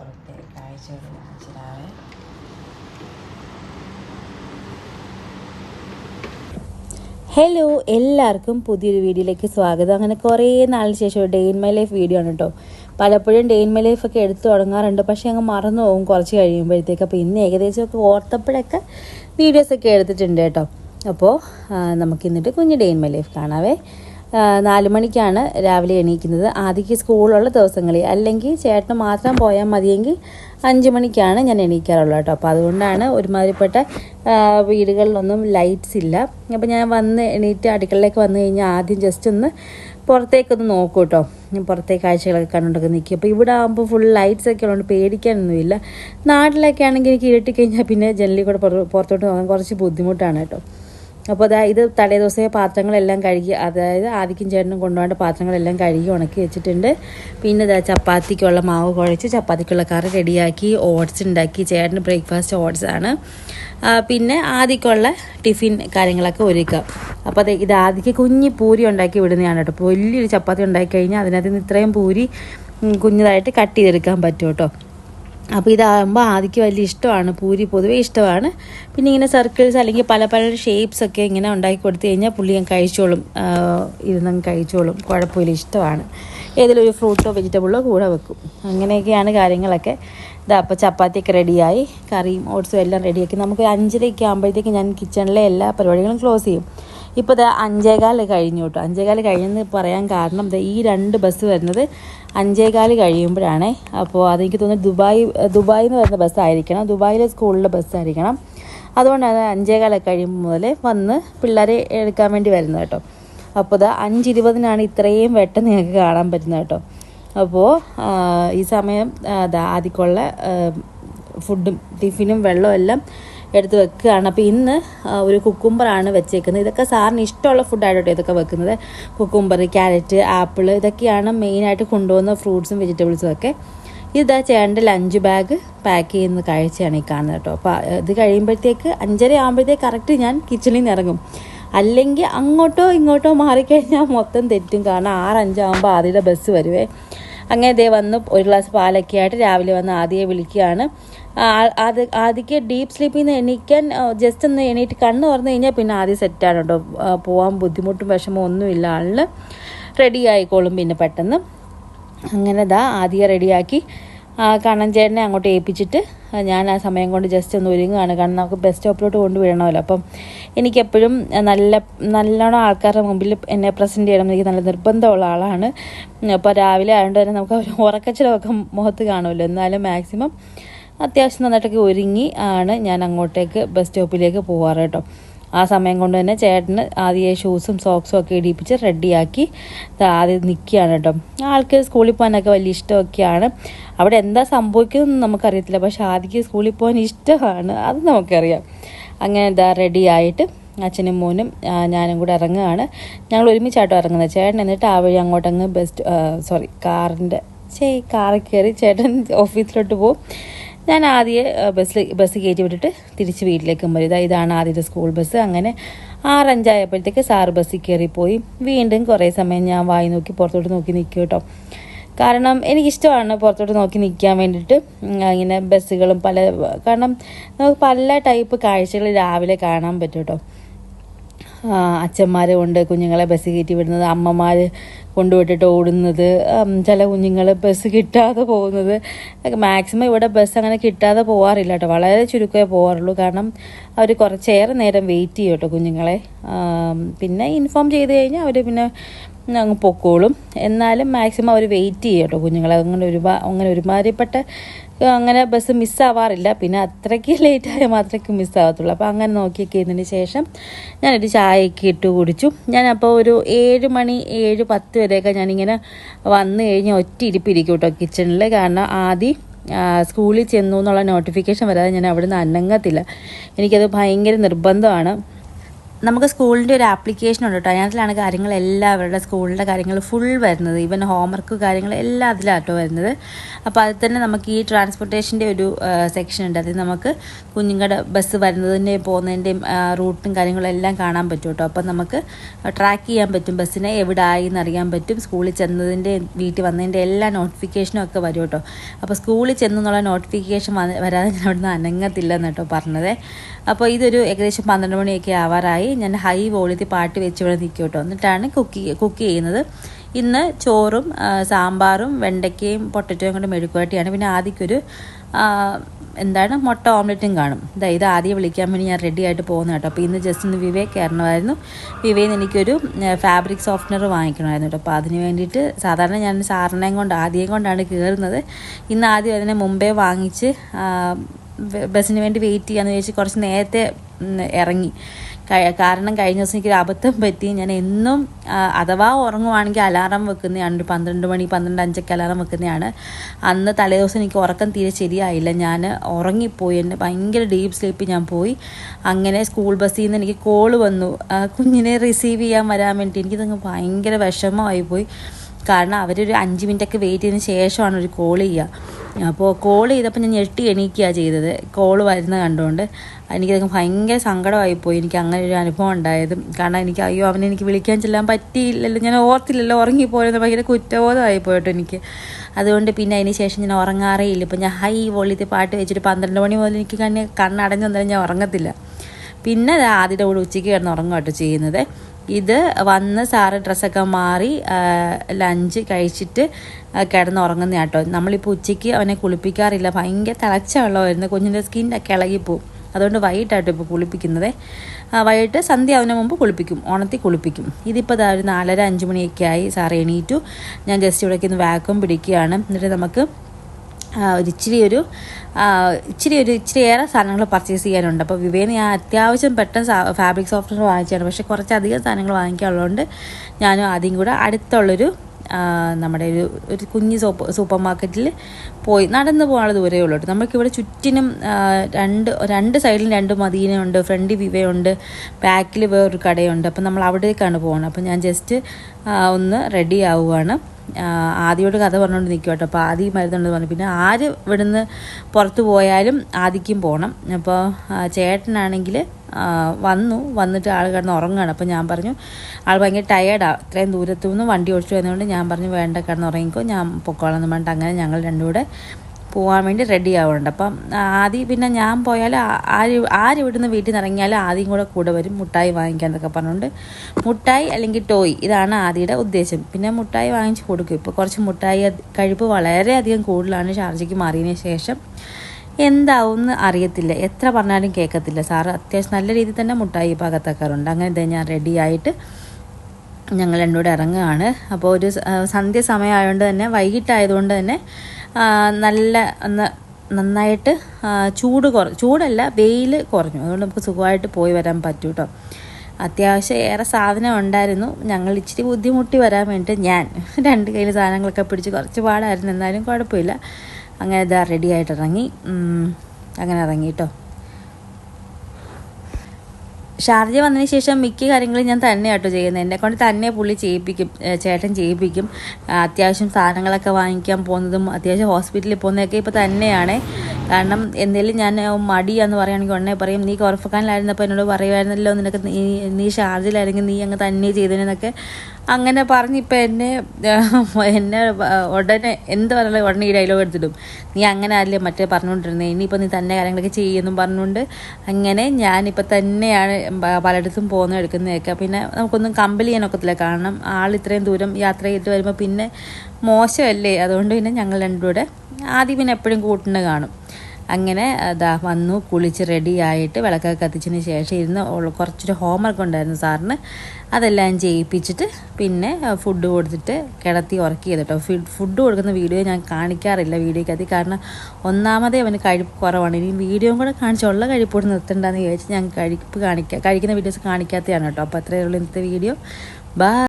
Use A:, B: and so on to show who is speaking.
A: പുറത്തെ കാഴ്ചകൾ കാണിച്ചിടാവേ ഹലോ എല്ലാവർക്കും പുതിയൊരു വീഡിയോയിലേക്ക് സ്വാഗതം. അങ്ങനെ കുറേ നാളിന് ശേഷം day in my life video ആണ് കേട്ടോ പലപ്പോഴും ഡേ ഇൻ മൈ ലൈഫ് ഒക്കെ എടുത്തു തുടങ്ങാറുണ്ട്. പക്ഷേ അങ്ങ് മറന്നു പോകും കുറച്ച് കഴിയുമ്പോഴത്തേക്ക്. അപ്പോൾ ഇന്ന് ഏകദേശമൊക്കെ ഓർത്തപ്പോഴൊക്കെ വീഡിയോസൊക്കെ എടുത്തിട്ടുണ്ട് കേട്ടോ അപ്പോൾ നമുക്ക് ഇന്നിട്ട് കുഞ്ഞ് ഡേ ഇൻ മൈ ലൈഫ് കാണാവേ. നാല് മണിക്കാണ് രാവിലെ എണീക്കുന്നത്. ആദ്യക്ക് സ്കൂളുള്ള ദിവസങ്ങളിൽ. അല്ലെങ്കിൽ ചേട്ടന് മാത്രം പോയാൽ മതിയെങ്കിൽ അഞ്ച് മണിക്കാണ് ഞാൻ എണീക്കാറുള്ളത് കേട്ടോ. അപ്പോൾ അതുകൊണ്ടാണ് ഒരുമാതിരിപ്പെട്ട വീടുകളിലൊന്നും ലൈറ്റ്സ് ഇല്ല. അപ്പോൾ ഞാൻ വന്ന് എണീറ്റ് അടുക്കളയിലേക്ക് വന്നു കഴിഞ്ഞാൽ ആദ്യം ജസ്റ്റ് ഒന്ന് പുറത്തേക്കൊന്ന് നോക്കൂ കേട്ടോ. പുറത്തെ കാഴ്ചകളൊക്കെ കണ്ടുകൊണ്ടൊക്കെ നിൽക്കും. അപ്പോൾ ഇവിടെ ആകുമ്പോൾ ഫുൾ ലൈറ്റ്സ് ഒക്കെ ഉള്ളതുകൊണ്ട് പേടിക്കാനൊന്നുമില്ല. നാട്ടിലൊക്കെ ആണെങ്കിൽ എനിക്ക് ഇരുട്ടി കഴിഞ്ഞാൽ പിന്നെ ജനലിൽ കൂടെ പുറത്തോട്ട് നോക്കാൻ കുറച്ച് ബുദ്ധിമുട്ടാണ് കേട്ടോ. അപ്പോൾ അതാ ഇത് തലേ ദിവസമേ പാത്രങ്ങളെല്ലാം കഴുകി അതായത് ആദിക്കും ചേട്ടനും കൊണ്ടുപോകേണ്ട പാത്രങ്ങളെല്ലാം കഴുകി ഉണക്കി വെച്ചിട്ടുണ്ട്. പിന്നെ ഇതാ ചപ്പാത്തിക്കുള്ള മാവ് കുഴച്ച് ചപ്പാത്തിക്കുള്ള കറി റെഡിയാക്കി ഓട്സ് ഉണ്ടാക്കി. ചേട്ടന് ബ്രേക്ക്ഫാസ്റ്റ് ഓട്സ് ആണ്. പിന്നെ ആദിക്കുള്ള ടിഫിൻ കാര്യങ്ങളൊക്കെ ഒരുക്കാം അപ്പോൾ അത് ഇത് ആദിക്ക് കുഞ്ഞി പൂരി ഉണ്ടാക്കി വിടുന്നതാണ് കേട്ടോ. വലിയൊരു ചപ്പാത്തി ഉണ്ടാക്കി കഴിഞ്ഞാൽ അതിനകത്ത് നിന്ന് ഇത്രയും പൂരി കുഞ്ഞതായിട്ട് കട്ട് ചെയ്തെടുക്കാൻ പറ്റും കേട്ടോ. അപ്പോൾ ഇതാകുമ്പോൾ ആദിക്ക് വലിയ ഇഷ്ടമാണ്. പൂരി പൊതുവേ ഇഷ്ടമാണ്. പിന്നെ ഇങ്ങനെ സർക്കിൾസ് അല്ലെങ്കിൽ പല പല ഷേപ്സ് ഒക്കെ ഇങ്ങനെ ഉണ്ടാക്കി കൊടുത്തു കഴിഞ്ഞാൽ പുള്ളി ഞാൻ കഴിച്ചോളും. ഇരുന്നങ്ങ് കഴിച്ചോളും. കുഴപ്പമില്ല ഇഷ്ടമാണ്. ഏതെങ്കിലും ഒരു ഫ്രൂട്ടോ വെജിറ്റബിളോ കൂടെ വെക്കും. അങ്ങനെയൊക്കെയാണ് കാര്യങ്ങളൊക്കെ. ഇതാ അപ്പോൾ ചപ്പാത്തിയൊക്കെ റെഡിയായി കറിയും ഓട്സും എല്ലാം റെഡിയാക്കി നമുക്ക് അഞ്ചരയൊക്കെ ആകുമ്പോഴത്തേക്ക് ഞാൻ കിച്ചണിലെ എല്ലാ പരിപാടികളും ക്ലോസ് ചെയ്യും. ഇപ്പോൾ ഇത് അഞ്ചേകാൽ കഴിഞ്ഞു കേട്ടോ. അഞ്ചേകാൽ കഴിഞ്ഞെന്ന് പറയാൻ കാരണം ഇത് ഈ രണ്ട് ബസ് വരുന്നത് അഞ്ചേകാൽ കഴിയുമ്പോഴാണ്. അപ്പോൾ അതെനിക്ക് തോന്നുന്നു ദുബായ് ദുബായിൽ നിന്ന് വരുന്ന ബസ്സായിരിക്കണം ദുബായിലെ സ്കൂളിലെ ബസ്സായിരിക്കണം അതുകൊണ്ടാണ് അഞ്ചേകാലൊക്കെ കഴിയുമ്പോൾ മുതൽ വന്ന് പിള്ളേരെ എടുക്കാൻ വേണ്ടി വരുന്നത് കേട്ടോ. അപ്പോൾ ഇത് അഞ്ചിരുപതിനാണ് ഇത്രയും വെട്ടം നിങ്ങൾക്ക് കാണാൻ പറ്റുന്നത് കേട്ടോ. അപ്പോൾ ഈ സമയം ആദ്യക്കുള്ള ഫുഡും ടിഫിനും വെള്ളവും എല്ലാം എടുത്ത് വെക്കുകയാണ്. അപ്പോൾ ഇന്ന് ഒരു കുക്കുംബറാണ് വെച്ചേക്കുന്നത്. ഇതൊക്കെ സാറിന് ഇഷ്ടമുള്ള ഫുഡായിട്ടോ ഇതൊക്കെ വെക്കുന്നത്? കുക്കുംബർ ക്യാരറ്റ് ആപ്പിൾ ഇതൊക്കെയാണ് മെയിനായിട്ട് കൊണ്ടുപോകുന്ന ഫ്രൂട്ട്സും വെജിറ്റബിൾസും ഒക്കെ. ഇതാ ചേട്ടന്റെ ലഞ്ച് ബാഗ് പാക്ക് ചെയ്യുന്ന കാഴ്ചയാണ് ഈ കാണുന്നത് കേട്ടോ. അപ്പോൾ ഇത് കഴിയുമ്പോഴത്തേക്ക് അഞ്ചര ആകുമ്പോഴത്തേക്ക് കറക്റ്റ് ഞാൻ കിച്ചണിൽ നിന്ന് ഇറങ്ങും. അല്ലെങ്കിൽ അങ്ങോട്ടോ ഇങ്ങോട്ടോ മാറിക്കഴിഞ്ഞാൽ മൊത്തം തെറ്റും. കാരണം ആറഞ്ചാകുമ്പോൾ ആദ്യയുടെ ബസ് വരുവേ. അങ്ങനെ ദേ വന്ന് ഒരു ഗ്ലാസ് പാലൊക്കെ ആയിട്ട് രാവിലെ വന്ന് ആദ്യയെ വിളിക്കുകയാണ്. ആ- ആദ്യം ഡീപ്പ് സ്ലീപ്പിൽ നിന്ന് എണീക്കാൻ ജസ്റ്റ് ഒന്ന് എണീറ്റ് കണ്ണ് തുറന്നു കഴിഞ്ഞാൽ പിന്നെ ആദ്യം സെറ്റാണ് കേട്ടോ ആ, പോകാൻ ബുദ്ധിമുട്ടും വിഷമവും ഒന്നുമില്ല. ആളിൽ റെഡി ആയിക്കോളും പിന്നെ പെട്ടെന്ന്. അങ്ങനെ ദാ ആദ്യം റെഡിയാക്കി കണ്ണൻ ചേട്ടനെ അങ്ങോട്ട് ഏൽപ്പിച്ചിട്ട് ഞാൻ ആ സമയം കൊണ്ട് ജസ്റ്റ് ഒന്ന് ഒരുങ്ങുകയാണ്. കാരണം നമുക്ക് ബസ് സ്റ്റോപ്പിലോട്ട് കൊണ്ടുവിടണമല്ലോ അപ്പം എനിക്കെപ്പോഴും നല്ല നല്ലോണം ആൾക്കാരുടെ മുമ്പിൽ എന്നെ പ്രസന്റ് ചെയ്യണം എനിക്ക് നല്ല നിർബന്ധമുള്ള ആളാണ്. അപ്പോൾ രാവിലെ ആയതുകൊണ്ട് തന്നെ നമുക്ക് ഉറക്കച്ചിലൊക്കെ മുഖത്ത് കാണുമല്ലോ. എന്നാലും മാക്സിമം അത്യാവശ്യം നന്നായിട്ടൊക്കെ ഒരുങ്ങി ആണ് ഞാൻ അങ്ങോട്ടേക്ക് ബസ് സ്റ്റോപ്പിലേക്ക് പോവാറ് കേട്ടോ. ആ സമയം കൊണ്ട് തന്നെ ചേട്ടന് ആദ്യം ഷൂസും സോക്സും ഒക്കെ ഇടിപ്പിച്ച് റെഡിയാക്കി ആദ്യം നിൽക്കുകയാണ് കേട്ടോ. ആൾക്ക് സ്കൂളിൽ പോകാനൊക്കെ വലിയ ഇഷ്ടമൊക്കെയാണ്. അവിടെ എന്താ സംഭവിക്കുന്നതെന്ന് നമുക്കറിയത്തില്ല. പക്ഷെ ആദ്യക്ക് സ്കൂളിൽ പോകാൻ ഇഷ്ടമാണ്. അത് നമുക്കറിയാം. അങ്ങനെ ഇതാ റെഡിയായിട്ട് അച്ഛനും മോനും ഞാനും കൂടെ ഇറങ്ങുകയാണ്. ഞങ്ങൾ ഒരുമിച്ചാട്ടോ ഇറങ്ങുന്നത്. ചേട്ടൻ എന്നിട്ട് ആ വഴി അങ്ങോട്ടങ്ങ് ബെസ്റ്റ് സോറി കാറിന്റെ ചേ കാറിൽ കയറി ചേട്ടൻ ഓഫീസിലോട്ട് പോകും ഞാൻ ആദ്യം ബസ്സിൽ ബസ് കയറ്റി വിട്ടിട്ട് തിരിച്ച് വീട്ടിലേക്ക് വരും ഇതാ ഇതാണ് ആദ്യത്തെ സ്കൂൾ ബസ്. അങ്ങനെ ആറഞ്ചായപ്പോഴത്തേക്ക് സാറ് ബസ്സിൽ കയറിപ്പോയി വീണ്ടും കുറേ സമയം ഞാൻ വായി നോക്കി പുറത്തോട്ട് നോക്കി നിൽക്കും കേട്ടോ. കാരണം എനിക്കിഷ്ടമാണ് പുറത്തോട്ട് നോക്കി നിൽക്കാൻ വേണ്ടിയിട്ട് ഇങ്ങനെ ബസ്സുകളും പല കാരണം നമുക്ക് പല ടൈപ്പ് കാഴ്ചകൾ രാവിലെ കാണാൻ പറ്റും കേട്ടോ. അച്ഛന്മാരെ കൊണ്ട് കുഞ്ഞുങ്ങളെ ബസ് കയറ്റി വിടുന്നത് അമ്മമാർ കൊണ്ടുവിട്ടിട്ട് ഓടുന്നത് ചില കുഞ്ഞുങ്ങൾ ബസ് കിട്ടാതെ പോകുന്നത്. മാക്സിമം ഇവിടെ ബസ് അങ്ങനെ കിട്ടാതെ പോകാറില്ല കേട്ടോ. വളരെ ചുരുക്കമേ പോകാറുള്ളൂ കാരണം അവർ കുറച്ചേറെ നേരം വെയിറ്റ് ചെയ്യും കേട്ടോ കുഞ്ഞുങ്ങളെ. പിന്നെ ഇൻഫോം ചെയ്ത് കഴിഞ്ഞാൽ അവർ പിന്നെ അങ്ങ് പൊക്കോളും. എന്നാലും മാക്സിമം അവർ വെയിറ്റ് ചെയ്യും കേട്ടോ കുഞ്ഞുങ്ങളെ. അങ്ങനെ ഒരുപാ അങ്ങനെ ഒരുമാതിരിപ്പെട്ട അങ്ങനെ ബസ് മിസ്സാവാറില്ല പിന്നെ അത്രയ്ക്ക് ലേറ്റായാൽ മാത്രമേ മിസ്സാവത്തുള്ളൂ അപ്പോൾ അങ്ങനെ നോക്കിയൊക്കെ ഇതിന് ശേഷം ഞാനൊരു ചായയൊക്കെ ഇട്ട് കുടിച്ചു. ഞാനപ്പോൾ ഒരു ഏഴ് മണി ഏഴ് പത്ത് വരെയൊക്കെ ഞാനിങ്ങനെ വന്നു കഴിഞ്ഞ് ഒറ്റ ഇരിപ്പിരിക്കും കേട്ടോ കിച്ചണിൽ കാരണം ആദ്യം സ്കൂളിൽ ചെന്നു എന്നുള്ള നോട്ടിഫിക്കേഷൻ വരാതെ ഞാൻ അവിടെ നിന്ന് അനങ്ങത്തില്ല. എനിക്കത് ഭയങ്കര നിർബന്ധമാണ്. നമുക്ക് സ്കൂളിന്റെ ഒരു ആപ്ലിക്കേഷൻ ഉണ്ട് കേട്ടോ അതിനകത്തിലാണ് കാര്യങ്ങളെല്ലാം അവരുടെ സ്കൂളിന്റെ കാര്യങ്ങൾ ഫുൾ വരുന്നത്. ഈവൻ ഹോംവർക്ക് കാര്യങ്ങൾ എല്ലാം അതിലാട്ടോ വരുന്നത്. അപ്പോൾ അതിൽ തന്നെ നമുക്ക് ഈ ട്രാൻസ്പോർട്ടേഷന്റെ ഒരു സെക്ഷൻ ഉണ്ട്. അതിൽ നമുക്ക് കുഞ്ഞുങ്ങളുടെ ബസ് വരുന്നതിന്റെയും പോകുന്നതിന്റെയും റൂട്ടും കാര്യങ്ങളും എല്ലാം കാണാൻ പറ്റും കേട്ടോ അപ്പോൾ നമുക്ക് ട്രാക്ക് ചെയ്യാൻ പറ്റും. ബസ്സിനെ എവിടെ ആയി എന്നറിയാൻ പറ്റും. സ്കൂളിൽ ചെന്നതിന്റെ വീട്ടിൽ വന്നതിന്റെ എല്ലാ നോട്ടിഫിക്കേഷനും ഒക്കെ വരും കേട്ടോ അപ്പോൾ സ്കൂളിൽ ചെന്നുള്ള നോട്ടിഫിക്കേഷൻ വരാതെ ഞാൻ അവിടുന്ന് അനങ്ങത്തില്ലെന്ന് കേട്ടോ പറഞ്ഞത്. അപ്പോൾ ഇതൊരു ഏകദേശം പന്ത്രണ്ട് മണിയൊക്കെ ആവാറായി. ഞാൻ ഹൈ വോളിയത്തിൽ പാട്ട് വെച്ച് ഇവിടെ നിൽക്കും കേട്ടോ. എന്നിട്ടാണ് കുക്ക് കുക്ക് ചെയ്യുന്നത്. ഇന്ന് ചോറും സാമ്പാറും വെണ്ടയ്ക്കയും പൊട്ടറ്റോയും കൊണ്ട് മെഴുക്കുവാട്ടിയാണ് പിന്നെ ആദ്യക്കൊരു എന്താണ് മുട്ട ഓംലെറ്റും കാണും. ഇതാ ഇത് ആദ്യം വിളിക്കാൻ വേണ്ടി ഞാൻ റെഡി ആയിട്ട് പോകുന്ന കേട്ടോ. അപ്പോൾ ഇന്ന് ജസ്റ്റ് ഒന്ന് വിവേ കയറണമായിരുന്നു. വിവേന്ന് എനിക്കൊരു ഫാബ്രിക് സോഫ്റ്റ്നർ വാങ്ങിക്കണമായിരുന്നു കേട്ടോ. അപ്പോൾ അതിന് വേണ്ടിയിട്ട് സാധാരണ ഞാൻ സാറിനെയും കൊണ്ട് ആദ്യം കൊണ്ടാണ് കയറുന്നത് ഇന്ന് ആദ്യം അതിനെ മുമ്പേ വാങ്ങിച്ച് ബസ്സിന് വേണ്ടി വെയിറ്റ് ചെയ്യാമെന്ന് ചോദിച്ച് കുറച്ച് നേരത്തെ ഇറങ്ങി. കാരണം കഴിഞ്ഞ ദിവസം എനിക്കൊരു അബദ്ധം പറ്റി. ഞാൻ എന്നും അഥവാ ഉറങ്ങുവാണെങ്കിൽ അലാറം വെക്കുന്നതാണ് ഒരു പന്ത്രണ്ട് മണി പന്ത്രണ്ട് അഞ്ചൊക്കെ അലാറം വെക്കുന്നതാണ് അന്ന് തലേദിവസം എനിക്ക് ഉറക്കം തീരെ ശരിയായില്ല. ഞാൻ ഉറങ്ങിപ്പോയി. എന്റെ ഭയങ്കര ഡീപ്പ് സ്ലീപ്പ് ഞാൻ പോയി. അങ്ങനെ സ്കൂൾ ബസ്സിൽ നിന്ന് എനിക്ക് കോൾ വന്നു. കുഞ്ഞിനെ റിസീവ് ചെയ്യാൻ വരാൻ വേണ്ടി എനിക്കിതങ്ങ് ഭയങ്കര വിഷമമായി പോയി. കാരണം അവരൊരു അഞ്ച് മിനിറ്റൊക്കെ വെയിറ്റ് ചെയ്തതിന് ശേഷമാണ് ഒരു കോൾ ചെയ്യുക. അപ്പോൾ കോൾ ചെയ്തപ്പോൾ ഞാൻ ഞെട്ടി എണീക്കുകയാണ് ചെയ്തത്. കോൾ വരുന്ന കണ്ടുകൊണ്ട് എനിക്കതൊക്കെ ഭയങ്കര സങ്കടമായിപ്പോയി എനിക്ക് അങ്ങനെ ഒരു അനുഭവം ഉണ്ടായത്. കാരണം എനിക്ക് അയ്യോ അവനെ എനിക്ക് വിളിക്കാൻ ചെല്ലാൻ പറ്റിയില്ലല്ലോ. ഞാൻ ഓർത്തില്ലല്ലോ ഉറങ്ങിപ്പോയെന്ന്. ഭയങ്കര കുറ്റബോധമായി പോയിട്ടോ എനിക്ക്. അതുകൊണ്ട് പിന്നെ അതിന് ശേഷം ഞാൻ ഉറങ്ങാറേ ഇല്ല. ഇപ്പം ഞാൻ ഹൈ വോളിയത്തിൽ പാട്ട് വെച്ചിട്ട് പന്ത്രണ്ട് മണി മുതൽ എനിക്ക് കണ്ണ് കണ്ണടഞ്ഞു വന്നാലും ഞാൻ ഉറങ്ങത്തില്ല. പിന്നെ ആദ്യത്തെ കൂടെ ഉച്ചയ്ക്ക് കിടന്ന് ഉറങ്ങും ചെയ്യുന്നത്. ഇത് വന്ന് സാറ് ഡ്രസ്സൊക്കെ മാറി ലഞ്ച് കഴിച്ചിട്ട് കിടന്ന് ഉറങ്ങുന്ന കേട്ടോ. നമ്മളിപ്പോൾ ഉച്ചയ്ക്ക് അവനെ കുളിപ്പിക്കാറില്ല. ഭയങ്കര തിളച്ച വെള്ളമായിരുന്നു. കുഞ്ഞിന്റെ സ്കിന്നൊക്കെ ഇളകിപ്പോവും. അതുകൊണ്ട് വൈകിട്ടായിട്ട് ഇപ്പോൾ കുളിപ്പിക്കുന്നത്. വൈകിട്ട് സന്ധ്യ ആവുന്ന മുമ്പ് കുളിപ്പിക്കും. ഓണത്തിൽ കുളിപ്പിക്കും. ഇതിപ്പോൾ ഇതാ ഒരു നാലര അഞ്ച് മണിയൊക്കെ ആയി സാർ എണീറ്റു. ഞാൻ ജസ്റ്റ് ഇവിടേക്ക് ഒന്ന് വാക്കും പിടിക്കുകയാണ്. എന്നിട്ട് നമുക്ക് ഒരു ഇച്ചിരി ഒരു ഇച്ചിരി ഒരു ഇച്ചിരി ഏറെ സാധനങ്ങൾ പർച്ചേസ് ചെയ്യാനുണ്ട്. അപ്പോൾ വിവേന് ഞാൻ അത്യാവശ്യം പെട്ടെന്ന് ഫാബ്രിക് സോഫ്റ്റ്വെയർ വാങ്ങിച്ചാണ് പക്ഷേ കുറച്ചധികം സാധനങ്ങൾ വാങ്ങിക്കാനുള്ളതുകൊണ്ട് ഞാനും ആദ്യം കൂടെ അടുത്തുള്ളൊരു നമ്മുടെ ഒരു ഒരു കുഞ്ഞ് സൂപ്പർ സൂപ്പർ മാർക്കറ്റിൽ പോയി നടന്നു പോകാനുള്ള ദൂരമേ ഉള്ളൂ നമുക്കിവിടെ ചുറ്റിനും രണ്ട് രണ്ട് സൈഡിലും രണ്ട് മദീനയുണ്ട് ഫ്രണ്ട് വിവയുണ്ട് ബാക്കിൽ വേറൊരു കടയുണ്ട്. അപ്പം നമ്മൾ അവിടേക്കാണ് പോകുന്നത് അപ്പം ഞാൻ ജസ്റ്റ് ഒന്ന് റെഡി ആവുകയാണ് ആദ്യയോട് കഥ പറഞ്ഞുകൊണ്ട് നിൽക്കും കേട്ടോ അപ്പോൾ ആദ്യം മരുന്നുണ്ട് പറഞ്ഞു. പിന്നെ ആര് ഇവിടുന്ന് പുറത്ത് പോയാലും ആദിക്കും പോകണം അപ്പോൾ ചേട്ടനാണെങ്കിൽ വന്നു. വന്നിട്ട് ആൾ കിടന്ന് ഉറങ്ങുകയാണ് അപ്പോൾ ഞാൻ പറഞ്ഞു ആൾ ഭയങ്കര ടയേർഡാണ് ഇത്രയും ദൂരത്തു നിന്ന് വണ്ടി ഓടിച്ചു വന്നതുകൊണ്ട് ഞാൻ പറഞ്ഞു വേണ്ട കിടന്ന് ഉറങ്ങിക്കോ. ഞാൻ പൊക്കോളാം എന്ന് പറഞ്ഞിട്ട് അങ്ങനെ ഞങ്ങൾ രണ്ടും കൂടെ പോകാൻ വേണ്ടി റെഡി ആവുന്നുണ്ട് അപ്പം ആദ്യം പിന്നെ ഞാൻ പോയാൽ ആര് ആര് ഇവിടുന്ന് വീട്ടിൽ നിന്ന് ഇറങ്ങിയാലും ആദ്യം കൂടെ കൂടെ വരും മുട്ടായി വാങ്ങിക്കാൻ എന്നൊക്കെ പറഞ്ഞുകൊണ്ട് മുട്ടായി അല്ലെങ്കിൽ ടോയ് ഇതാണ് ആദ്യയുടെ ഉദ്ദേശം. പിന്നെ മുട്ടായി വാങ്ങിച്ച് കൊടുക്കും. ഇപ്പോൾ കുറച്ച് മുട്ടായി കഴിപ്പ് വളരെയധികം കൂടുതലാണ് ഷാർജയ്ക്ക് മാറിയതിന് ശേഷം. എന്താവും എന്ന് അറിയത്തില്ല. എത്ര പറഞ്ഞാലും കേൾക്കത്തില്ല സാറ് അത്യാവശ്യം നല്ല രീതിയിൽ തന്നെ മുട്ടായി പാകത്താക്കാറുണ്ട്. അങ്ങനെ ഞാൻ റെഡി ആയിട്ട് ഞങ്ങൾ രണ്ടുകൂടെ ഇറങ്ങുകയാണ്. അപ്പോൾ ഒരു സന്ധ്യ സമയമായതുകൊണ്ട് തന്നെ വൈകിട്ടായതുകൊണ്ട് തന്നെ നല്ല നന്നായിട്ട് ചൂട് കുറ ചൂടല്ല വെയിൽ കുറഞ്ഞു. അതുകൊണ്ട് നമുക്ക് സുഖമായിട്ട് പോയി വരാൻ പറ്റും കേട്ടോ അത്യാവശ്യം ഏറെ സാധനം ഉണ്ടായിരുന്നു. ഞങ്ങൾ ഇച്ചിരി ബുദ്ധിമുട്ടി വരാൻ വേണ്ടിയിട്ട് ഞാൻ രണ്ട് കയ്യിൽ സാധനങ്ങളൊക്കെ പിടിച്ച് കുറച്ച് പാടായിരുന്നു. എന്നാലും കുഴപ്പമില്ല. അങ്ങനെ ഇതാ റെഡി ആയിട്ട് ഇറങ്ങി. അങ്ങനെ ഇറങ്ങി കേട്ടോ ഷാർജ വന്നതിന് ശേഷം മിക്ക കാര്യങ്ങളും ഞാൻ തന്നെ കേട്ടോ ചെയ്യുന്നത് എന്നെ കൊണ്ട് തന്നെ പുള്ളി ചെയ്യിപ്പിക്കും ചേട്ടൻ ചെയ്യിപ്പിക്കും. അത്യാവശ്യം സാധനങ്ങളൊക്കെ വാങ്ങിക്കാൻ പോകുന്നതും അത്യാവശ്യം ഹോസ്പിറ്റലിൽ പോകുന്നതൊക്കെ ഇപ്പോൾ തന്നെയാണ്. കാരണം എന്തെങ്കിലും ഞാൻ മടിയാന്ന് പറയുകയാണെങ്കിൽ ഉടനെ പറയും നീ കുറഫക്കാനിലായിരുന്നപ്പോൾ എന്നോട് പറയുമായിരുന്നല്ലോ നിനക്ക് നീ നീ ഷാർജിലായിരുന്നെങ്കിൽ നീ അങ്ങ് തന്നെ ചെയ്തതിനൊക്കെ അങ്ങനെ പറഞ്ഞിപ്പോൾ എന്നെ എന്നെ ഉടനെ എന്ത് പറഞ്ഞാലും ഉടനെ ഈ ഡയലോഗ് എടുത്തിടും. നീ അങ്ങനെ അല്ലേ മറ്റേ പറഞ്ഞുകൊണ്ടിരുന്നത് ഇനിയിപ്പോൾ നീ തന്നെ കാര്യങ്ങളൊക്കെ ചെയ്യുമെന്നും പറഞ്ഞുകൊണ്ട് അങ്ങനെ ഞാനിപ്പോൾ തന്നെയാണ് പലയിടത്തും പോകുന്ന എടുക്കുന്നതൊക്കെ. പിന്നെ നമുക്കൊന്നും കമ്പൽ ചെയ്യാനൊക്കത്തില്ല കാരണം ആൾ ഇത്രയും ദൂരം യാത്ര ചെയ്തിട്ട് വരുമ്പോൾ പിന്നെ മോശമല്ലേ? അതുകൊണ്ട് പിന്നെ ഞങ്ങൾ രണ്ടും കൂടെ ആദ്യം പിന്നെ എപ്പോഴും കൂട്ടുന്നത് കാണും. അങ്ങനെ അതാ വന്നു കുളിച്ച് റെഡിയായിട്ട് വിളക്കൊക്കെ കത്തിച്ചതിന് ശേഷം ഇരുന്ന് കുറച്ചൊരു ഹോംവർക്ക് ഉണ്ടായിരുന്നു സാറിന്. അതെല്ലാം ചെയ്യിപ്പിച്ചിട്ട് പിന്നെ ഫുഡ് കൊടുത്തിട്ട് കിടത്തി ഉറക്കി ചെയ്തിട്ടോ ഫുഡ് കൊടുക്കുന്ന വീഡിയോ ഞാൻ കാണിക്കാറില്ല വീഡിയോക്കകത്ത്. കാരണം ഒന്നാമതേ അവന് കഴിപ്പ് കുറവാണ്. ഇനി വീഡിയോയും കൂടെ കാണിച്ചുള്ള കഴിപ്പോട് നിർത്തണ്ടെന്ന് ചോദിച്ചാൽ ഞാൻ കഴിപ്പ് കാണിക്കാം കഴിക്കുന്ന വീഡിയോസ് കാണിക്കാത്തതാണ് കേട്ടോ. അപ്പോൾ അത്രയേ ഉള്ളൂ ഇന്നത്തെ വീഡിയോ ബാ